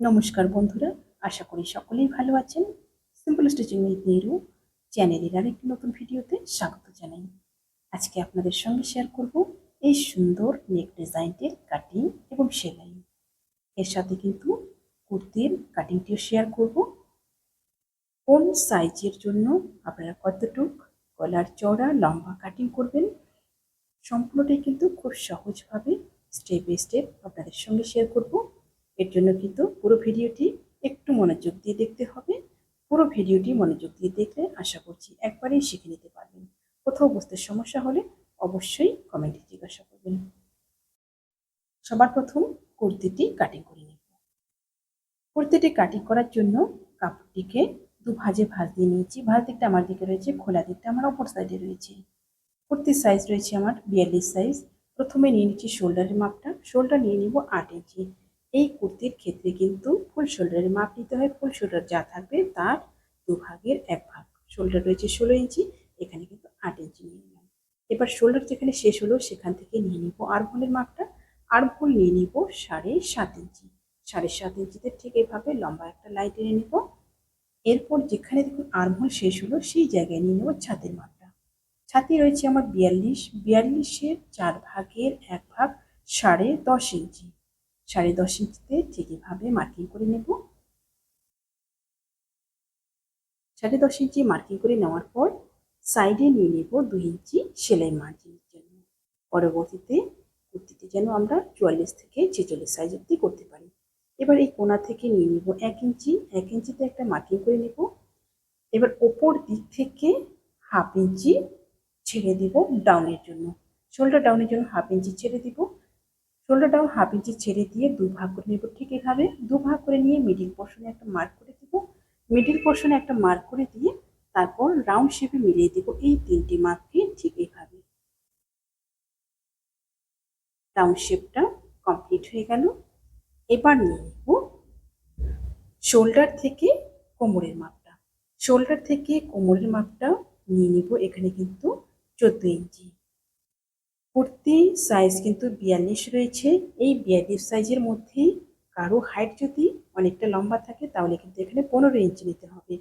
নমস্কার বন্ধুরা, আশা করি সকলেই ভালো আছেন। সিম্পল স্টিচিং উইথ নিরু চ্যানেলের আরেকটি নতুন ভিডিওতে স্বাগত জানাই। আজকে আপনাদের সঙ্গে শেয়ার করব এই সুন্দর নেক ডিজাইনটির কাটিং এবং সেলাই। এর সাথে কিন্তু কুর্তির কাটিংটিও শেয়ার করব। কোন সাইজের জন্য আপনারা কতটুক গলার চওড়া, লম্বা কাটিং করবেন, সম্পূর্ণটাই কিন্তু খুব সহজভাবে স্টেপ বাই স্টেপ আপনাদের সঙ্গে শেয়ার করব। এর জন্য কিন্তু পুরো ভিডিওটি একটু মনোযোগ দিয়ে দেখতে হবে। পুরো ভিডিওটি মনোযোগ দিয়ে দেখলে আশা করছি একবারেই শিখে নিতে পারবেন। কোথাও বুঝতে সমস্যা হলে অবশ্যই কমেন্টে জিজ্ঞাসা করবেন। সবার প্রথম কুর্তিটি কাটিং করে নেব। কুর্তিটি কাটিং করার জন্য কাপড়টিকে দু ভাজে ভাজ দিয়ে নিয়েছি। ভাজ দিকটা আমার দিকে রয়েছে, খোলা দিকটা আমার অপর সাইডে রয়েছে। কুর্তির সাইজ রয়েছে আমার বিয়াল্লিশ সাইজ প্রথমে নিয়ে নিচ্ছি শোল্ডারের মাপটা। শোল্ডার নিয়ে নিব আট ইঞ্চি এই কুর্তির ক্ষেত্রে কিন্তু ফুল শোল্ডারের মাপ নিতে হয়। ফুল শোল্ডার যা থাকবে তার দু ভাগের এক ভাগ। শোল্ডার রয়েছে ষোলো ইঞ্চি, এখানে কিন্তু আট ইঞ্চি নিয়ে নিলাম। এবার শোল্ডার যেখানে শেষ হলো সেখান থেকে নিয়ে নিব আরভোলের মাপটা। আরভোল নিয়ে নিব সাড়ে সাত ইঞ্চি। সাড়ে সাত ইঞ্চিতে ঠিক এইভাবে লম্বা একটা লাইট এনে নিব। এরপর যেখানে দেখুন আরভোল শেষ হলো সেই জায়গায় নিয়ে নেব ছাতের মাপটা। ছাতি রয়েছে আমার বিয়াল্লিশ। বিয়াল্লিশের চার ভাগের এক ভাগ সাড়ে দশ ইঞ্চি। সাড়ে দশ ইঞ্চিতে ঠিক এভাবে মার্কিং করে নেব। সাড়ে দশ ইঞ্চি মার্কিং করে নেওয়ার পর সাইডে নিয়ে নেব দুই ইঞ্চি সেলাই মার্জিনের জন্য। পরবর্তীতে কুর্তিতে যেন আমরা চুয়াল্লিশ থেকে ছেচল্লিশ সাইজ অব্দি করতে পারি। এবার এই কোনা থেকে নিয়ে নিব এক ইঞ্চি। এক ইঞ্চিতে একটা মার্কিং করে নেব। এবার ওপর দিক থেকে হাফ ইঞ্চি ছেড়ে দিব ডাউনের জন্য। শোল্ডার ডাউনের জন্য হাফ ইঞ্চি ছেড়ে দিব। শোল্ডার ডাউন হাফ ইঞ্চি ছেড়ে দিয়ে দু ভাগ করে নেব। ঠিক এভাবে দু ভাগ করে নিয়ে মিডিল পোর্শনে একটা মার্ক করে দিব। মিডিল পোর্শনে একটা মার্ক করে দিয়ে তারপর রাউন্ড শেপে মিলিয়ে দেব এই তিনটি মার্ককে ঠিক এইভাবে রাউন্ড শেপটা কমপ্লিট হয়ে গেল। এবার নিয়ে নেব শোল্ডার থেকে কোমরের মাপটা। শোল্ডার থেকে কোমরের মাপটা নিয়ে নিব এখানে কিন্তু চোদ্দ ইঞ্চি। কুর্তি সাইজ কিন্তু বিয়াল্লিশ রয়েছে। এই বিয়াল্লিশ সাইজের মধ্যে কারও হাইট যদি অনেকটা লম্বা থাকে, তাহলে কিন্তু এখানে পনেরো ইঞ্চি নিতে হবে।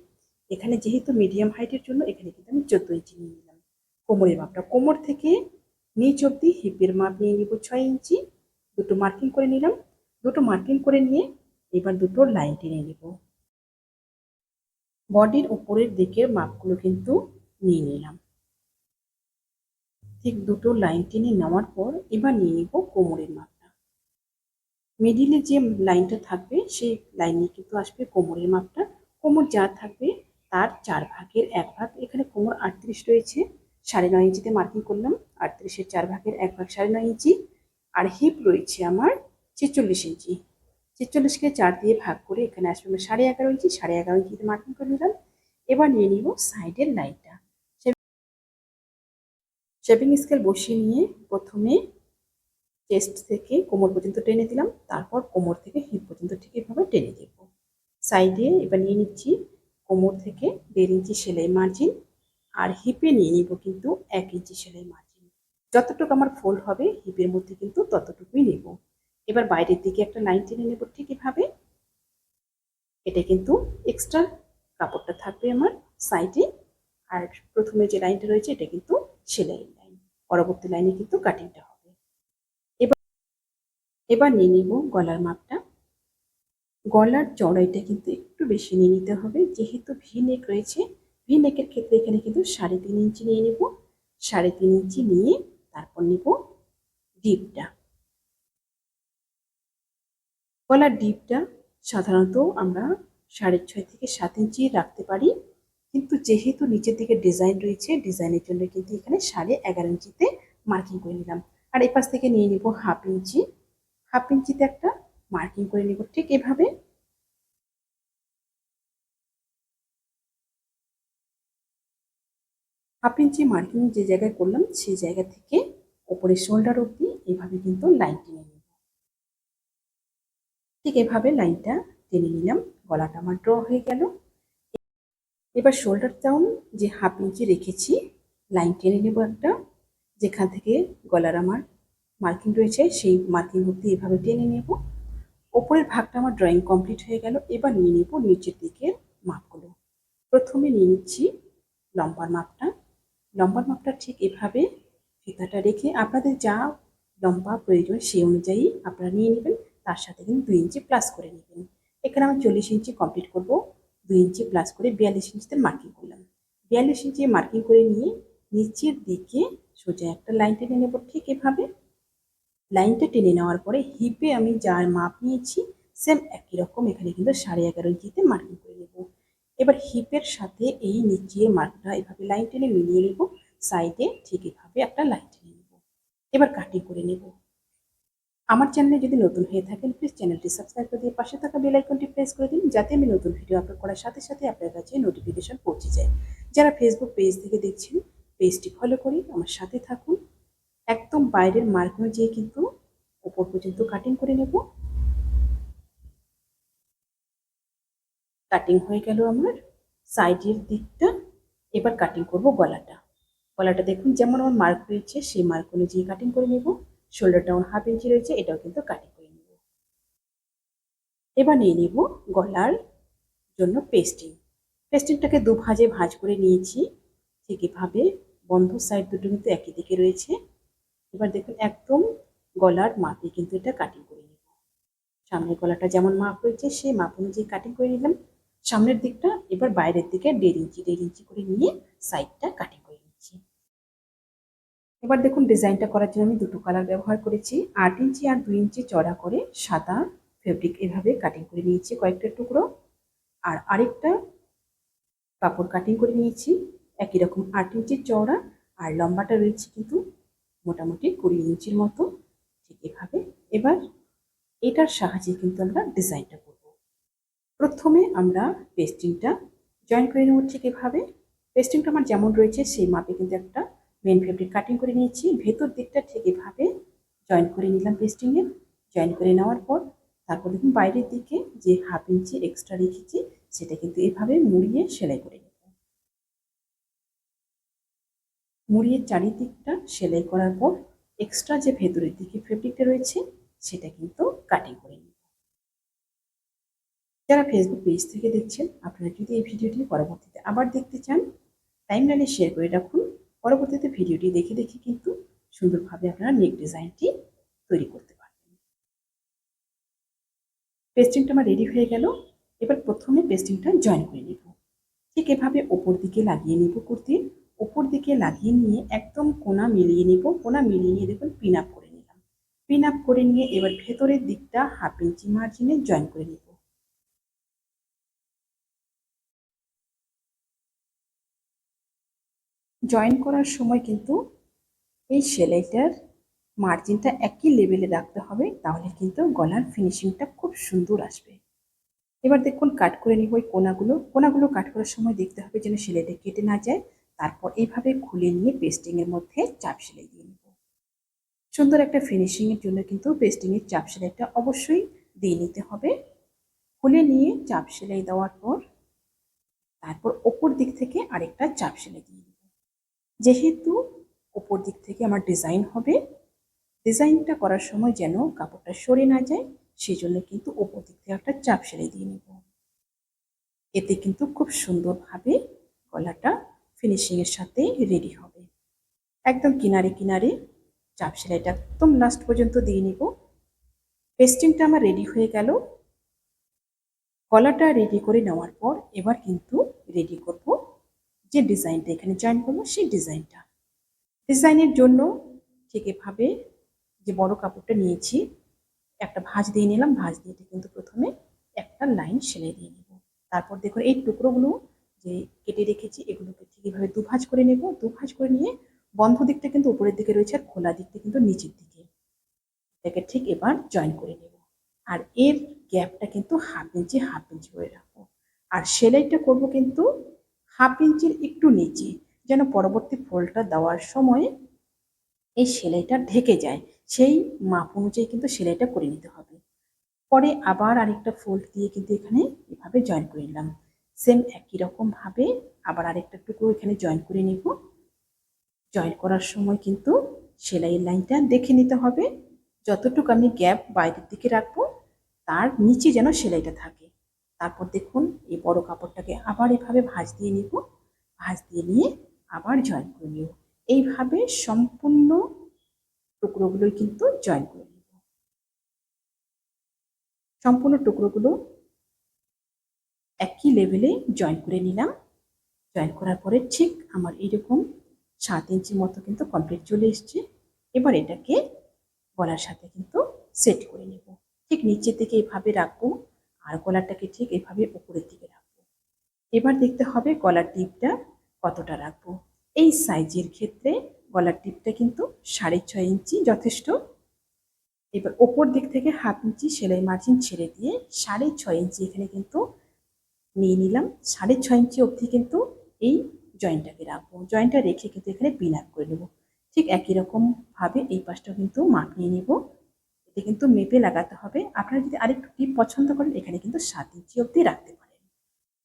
এখানে যেহেতু মিডিয়াম হাইটের জন্য, এখানে কিন্তু আমি চোদ্দ ইঞ্চি নিয়ে নিলাম। কোমরের মাপটা, কোমর থেকে নিচ অব্দি হিপের মাপ নিয়ে নিব ছয় ইঞ্চি দুটো মার্কিং করে নিলাম। দুটো মার্কিং করে নিয়ে এবার দুটো লাইন টেনে নিব। বডির উপরের দিকের মাপগুলো কিন্তু নিয়ে নিলাম। ঠিক দুটো লাইন টেনে নেওয়ার পর এবার নিয়ে নিব কোমরের মাপটা। মিডিলে যে লাইনটা থাকবে, সেই লাইনে কিন্তু আসবে কোমরের মাপটা। কোমর যা থাকবে তার চার ভাগের এক ভাগ, এখানে কোমর আটত্রিশ রয়েছে, সাড়ে নয় ইঞ্চিতে মার্কিং করলাম, আটত্রিশের চার ভাগের এক ভাগ সাড়ে নয় ইঞ্চি, আর হিপ রয়েছে আমার ছেচল্লিশ ইঞ্চি। ছেচল্লিশকে চার দিয়ে ভাগ করে এখানে আসবে আমার সাড়ে এগারো ইঞ্চি, সাড়ে এগারো ইঞ্চিতে মার্কিং করে নিলাম। এবার নিয়ে নিব সাইডের লাইনটা শেপিং স্কেল বসিয়ে নিয়ে প্রথমে চেস্ট থেকে কোমর পর্যন্ত টেনে দিলাম। তারপর কোমর থেকে হিপ পর্যন্ত ঠিক এভাবে টেনে দেব সাইডে এবার নিয়ে নিচ্ছি কোমর থেকে দেড় ইঞ্চি সেলাই মার্জিন আর হিপে নিয়ে নিব কিন্তু এক ইঞ্চি সেলাই মার্জিন। যতটুকু আমার ফোল্ড হবে হিপের মধ্যে কিন্তু ততটুকুই নেব। এবার বাইরের দিকে একটা লাইন টেনে নেব ঠিক এভাবে। এটা কিন্তু এক্সট্রা কাপড়টা থাকবে আমার সাইডে। আর প্রথমে যে লাইনটা রয়েছে এটা কিন্তু সেলাই পরবর্তী লাইনে কিন্তু কাটিংটা হবে। এবার এবার নিয়ে নিব গলার মাপটা। গলার চড়াইটা কিন্তু একটু বেশি নিয়ে নিতে হবে। যেহেতু ভি নেক রয়েছে ভি নেকের ক্ষেত্রে এখানে কিন্তু সাড়ে তিন ইঞ্চি নিয়ে নেব। সাড়ে তিন ইঞ্চি নিয়ে তারপর নিব ডিপটা। গলার ডিপটা সাধারণত আমরা সাড়ে ছয় থেকে সাত ইঞ্চি রাখতে পারি। কিন্তু যেহেতু নিচের দিকে ডিজাইন রয়েছে ডিজাইনের জন্য কিন্তু এখানে সাড়ে এগারো ইঞ্চিতে মার্কিং করে নিলাম। আর এই পাশ থেকে নিয়ে নিব হাফ ইঞ্চি। হাফ ইঞ্চিতে একটা মার্কিং করে নিব, ঠিক এভাবে। হাফ ইঞ্চি মার্কিং যে জায়গায় করলাম, সেই জায়গা থেকে ওপরের শোল্ডার অব্দি এইভাবে কিন্তু লাইন টেনে নিব। ঠিক এভাবে লাইনটা টেনে নিলাম, গলাটা আমার ড্র হয়ে গেল। এবার শোল্ডার ডাউন যে হাফ ইঞ্চি রেখেছি লাইন টেনে নেব একটা, যেখান থেকে গলার আমার মার্কিং রয়েছে, সেই মার্কিং অব্দি এভাবে টেনে নেব। ওপরের ভাগটা আমার ড্রয়িং কমপ্লিট হয়ে গেল, এবার নিয়ে নেব নিচের দিকের মাপগুলো। প্রথমে নিয়ে নিচ্ছি লম্বার মাপটা। লম্বার মাপটা ঠিক এভাবে ফিতাটা রেখে আপনাদের যা লম্বা প্রয়োজন সেই অনুযায়ী আপনারা নিয়ে নেবেন, তার সাথে কিন্তু দুই ইঞ্চি প্লাস করে নেবেন। এখানে আমি চল্লিশ ইঞ্চি কমপ্লিট করব। দুই ইঞ্চি প্লাস করে বিয়াল্লিশ ইঞ্চিতে মার্কিং করলাম। বিয়াল্লিশ ইঞ্চি মার্কিং করে নিয়ে নিচের দিকে সোজা একটা লাইন টেনে নেব ঠিক এভাবে। লাইনটা টেনে নেওয়ার পরে হিপে আমি যার মাপ নিয়েছি সেম একই রকম এখানে কিন্তু সাড়ে এগারো ইঞ্চিতে মার্কিং করে নেব। এবার হিপের সাথে এই নিচের মার্কটা এভাবে লাইন টেনে মিলিয়ে নেব সাইডে ঠিক এভাবে একটা লাইন টেনে নেব। এবার কাটিং করে নেব। আমার চ্যানেলে যদি নতুন হয়ে থাকেন প্লিজ চ্যানেলটি সাবস্ক্রাইব করে দিয়ে পাশে থাকা বেল আইকনটি প্রেস করে দিন, যাতে আমি নতুন ভিডিও আপলোড করার সাথে সাথে আপনার কাছে নোটিফিকেশন পৌঁছে যায়। যারা ফেসবুক পেজ থেকে দেখছেন পেজটি ফলো করে আমার সাথে থাকুন। একদম বাইরের মার্ক অনুযায়ী কিন্তু ওপর পর্যন্ত কাটিং করে নেব। কাটিং হয়ে গেল আমার সাইডের দিকটা। এবার কাটিং করব গলাটা। গলাটা দেখুন, যেমন আমার মার্ক রয়েছে, সেই মার্ক অনুযায়ী কাটিং করে নেব। শোল্ডারটা আমার হাফ ইঞ্চি রয়েছে, এটাও কিন্তু কাটিং করে নেব। এবার নিয়ে নেব গলার জন্য পেস্টিং পেস্টিংটাকে দু ভাজে ভাজ করে নিয়েছি, ঠিক এভাবে বন্ধ সাইড দুটো কিন্তু একই দিকে রয়েছে। এবার দেখুন, একদম গলার মাপে কিন্তু এটা কাটিং করে নেব। সামনের গলাটা যেমন মাপ রয়েছে সেই মাপ অনুযায়ী কাটিং করে নিলাম। সামনের দিকটা এবার বাইরের দিকে দেড় ইঞ্চি দেড় ইঞ্চি করে নিয়ে সাইডটা কাটিং এবার দেখুন ডিজাইনটা করার জন্য আমি দুটো কালার ব্যবহার করেছি। আট ইঞ্চি আর দুই ইঞ্চি চড়া করে সাদা ফেব্রিক এভাবে কাটিং করে নিয়েছি কয়েকটা টুকরো। আর আরেকটা কাপড় কাটিং করে নিয়েছি। একই রকম আট ইঞ্চি চওড়া আর লম্বাটা রয়েছে কিন্তু মোটামুটি কুড়ি ইঞ্চির মতো। ঠিক এভাবে। এবার এটার সাহায্যে কিন্তু আমরা ডিজাইনটা করব। প্রথমে আমরা পেস্টিংটা জয়েন করে নেব ঠিক এভাবে। পেস্টিংটা আমার যেমন রয়েছে, সেই মাপে কিন্তু একটা মেন ফেব্রিক কাটিং করে নিয়েছি। ভেতর দিকটা ঠিক এভাবে জয়েন করে নিলাম পেস্টিংয়ে জয়েন করে নেওয়ার পর তারপর দেখুন বাইরের দিকে যে হাফ ইঞ্চি এক্সট্রা রেখেছি, সেটা কিন্তু এভাবে মুড়িয়ে সেলাই করে নেব। মুড়িয়ে চারিদিকটা সেলাই করার পর এক্সট্রা যে ভেতরের দিকে ফেব্রিকটা রয়েছে, সেটা কিন্তু কাটিং করে নেব। যারা ফেসবুক পেজ থেকে দেখছেন, আপনারা যদি এই ভিডিওটি পরবর্তীতে আবার দেখতে চান টাইম লাইনে শেয়ার করে রাখুন। পরবর্তীতে ভিডিওটি দেখে দেখে কিন্তু সুন্দরভাবে আপনারা নেক ডিজাইনটি তৈরি করতে পারবেন। পেস্টিংটা আমার রেডি হয়ে গেল। এবার প্রথমে পেস্টিংটা জয়েন করে নেব। ঠিক এভাবে ওপর দিকে লাগিয়ে নেব কুর্তি। ওপর দিকে লাগিয়ে নিয়ে একদম কোনা মিলিয়ে নেব। কোনা মিলিয়ে নিয়ে দেখুন পিন আপ করে নিলাম। পিন আপ করে নিয়ে এবার ভেতরের দিকটা হাফ ইঞ্চি মার্জিনে জয়েন করে নেব জয়েন করার সময় কিন্তু এই সেলাইটার মার্জিনটা একই লেভেলে রাখতে হবে, তাহলে কিন্তু গলার ফিনিশিংটা খুব সুন্দর আসবে। এবার দেখুন কাট করে নিব ওই কোনাগুলো। কোনাগুলো কাট করার সময় দেখতে হবে যেন সেলাইটা কেটে না যায়। তারপর এইভাবে খুলে নিয়ে পেস্টিংয়ের মধ্যে চাপ সেলাই দিয়ে নেব। সুন্দর একটা ফিনিশিংয়ের জন্য কিন্তু পেস্টিংয়ের চাপ সেলাইটা অবশ্যই দিয়ে নিতে হবে। খুলে নিয়ে চাপ সেলাই দেওয়ার পর, তারপর ওপর দিক থেকে আরেকটা চাপ সেলাই দিয়ে যেহেতু ওপর দিক থেকে আমার ডিজাইন হবে ডিজাইনটা করার সময় যেন কাপড়টা সরে না যায় সেই জন্য কিন্তু ওপর দিক থেকে একটা চাপ সেলাই দিয়ে নেব। এতে কিন্তু খুব সুন্দরভাবে গলাটা ফিনিশিংয়ের সাথে রেডি হবে। একদম কিনারে কিনারে চাপ সেলাইটা একদম লাস্ট পর্যন্ত দিয়ে নিব। পেস্টিংটা আমার রেডি হয়ে গেল। গলাটা রেডি করে নেওয়ার পর এবার কিন্তু রেডি করব যে ডিজাইনটা এখানে জয়েন করব, সেই ডিজাইনটা। ডিজাইনের জন্য ঠিক এভাবে যে বড় কাপড়টা নিয়েছি, একটা ভাঁজ দিয়ে নিলাম, ভাঁজ দিয়ে কিন্তু প্রথমে একটা লাইন সেলাই দিয়ে নেব। তারপর দেখুন এই টুকরোগুলো যে কেটে রেখেছি, এগুলোকে ঠিক এভাবে দুভাজ করে নেব। দুভাজ করে নিয়ে বন্ধ দিকটা কিন্তু উপরের দিকে রয়েছে আর খোলা দিকটা কিন্তু নিচের দিকে। এটাকে ঠিক এবার জয়েন করে নেব। আর এর গ্যাপটা কিন্তু হাফ ইঞ্চি হাফ ইঞ্চি করে রাখব। আর সেলাইটা করব কিন্তু হাফ ইঞ্চির একটু নিচে, যেন পরবর্তী ফোল্ডটা দেওয়ার সময় এই সেলাইটা ঢেকে যায়। সেই মাপ অনুযায়ী কিন্তু সেলাইটা করে নিতে হবে। পরে আবার আরেকটা ফোল্ড দিয়ে কিন্তু এখানে এভাবে জয়েন করে নিলাম। সেম একই রকমভাবে আবার আরেকটা টুকরো এখানে জয়েন করে নিব। জয়েন করার সময় কিন্তু সেলাইয়ের লাইনটা দেখে নিতে হবে। যতটুকু আমি গ্যাপ বাইরের দিকে রাখব, তার নিচে যেন সেলাইটা থাকে। তারপর দেখুন এই বড় কাপড়টাকে আবার এভাবে ভাঁজ দিয়ে নিব। ভাঁজ দিয়ে নিয়ে আবার জয়েন করে নিব। এইভাবে সম্পূর্ণ টুকরোগুলোই কিন্তু জয়েন করে নিব। সম্পূর্ণ টুকরোগুলো একই লেভেলে জয়েন করে নিলাম। জয়েন করার পরে ঠিক আমার এরকম সাত ইঞ্চি মতো কিন্তু কমপ্লিট চলে এসছে। এবার এটাকে গলার সাথে কিন্তু সেট করে নেব। ঠিক নিচের দিকে এভাবে রাখব। আর গলাটাকে ঠিক এভাবে উপরের দিকে রাখব। এবার দেখতে হবে গলার টিপটা কতটা রাখব। এই সাইজের ক্ষেত্রে গলার টিপটা কিন্তু সাড়ে ছয় ইঞ্চি যথেষ্ট। এবার ওপর দিক থেকে হাফ ইঞ্চি সেলাই মার্জিন ছেড়ে দিয়ে সাড়ে ছয় ইঞ্চি এখানে কিন্তু নিয়ে নিলাম। সাড়ে ছয় ইঞ্চি অবধি কিন্তু এই জয়েন্টটাকে রাখব। জয়েন্টটা রেখে কিন্তু এখানে পিন আপ করে নেব। ঠিক একই রকমভাবে এই পাশটা কিন্তু মাপ নিয়ে নেব। এতে কিন্তু মেপে লাগাতে হবে। আপনারা যদি আরেকটু টিপ পছন্দ করেন, এখানে কিন্তু সাত ইঞ্চি অবধি রাখতে পারেন।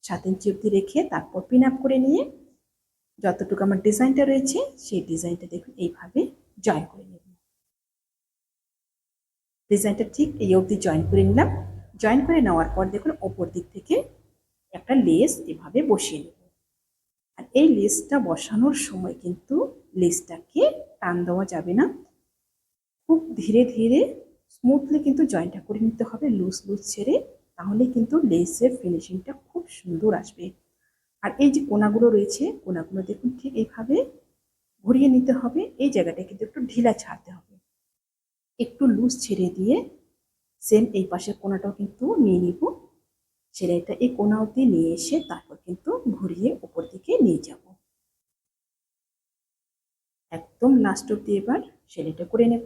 সাত ইঞ্চি অবধি রেখে তারপর পিন আপ করে নিয়ে যতটুকু আমার ডিজাইনটা রয়েছে, সেই ডিজাইনটা দেখুন, এইভাবে জয়েন করে নেব ডিজাইনটা ঠিক এই অবধি জয়েন করে নিলাম। জয়েন করে নেওয়ার পর দেখুন, ওপর দিক থেকে একটা লেস এভাবে বসিয়ে নেব। আর এই লেসটা বসানোর সময় কিন্তু লেসটাকে টান দেওয়া যাবে না। খুব ধীরে ধীরে স্মুথলি কিন্তু জয়েন্টটা করে নিতে হবে লুজ লুজ ছেড়ে তাহলে কিন্তু লেসের ফিনিশিংটা খুব সুন্দর আসবে। আর এই যে কোনাগুলো রয়েছে, কোনাগুলো দেখুন ঠিক এইভাবে ঘুরিয়ে নিতে হবে, এই জায়গাটা কিন্তু একটু ঢিলা ছাড়তে হবে। একটু লুজ ছেড়ে দিয়ে সেম এই পাশের কোনাটাও কিন্তু নিয়ে নিব। সেলাইটা এই কোনা অবধি নিয়ে এসে তারপর কিন্তু ঘুরিয়ে উপর দিকে নিয়ে যাব। একদম লাস্ট অব্দি এবার সেলাইটা করে নেব।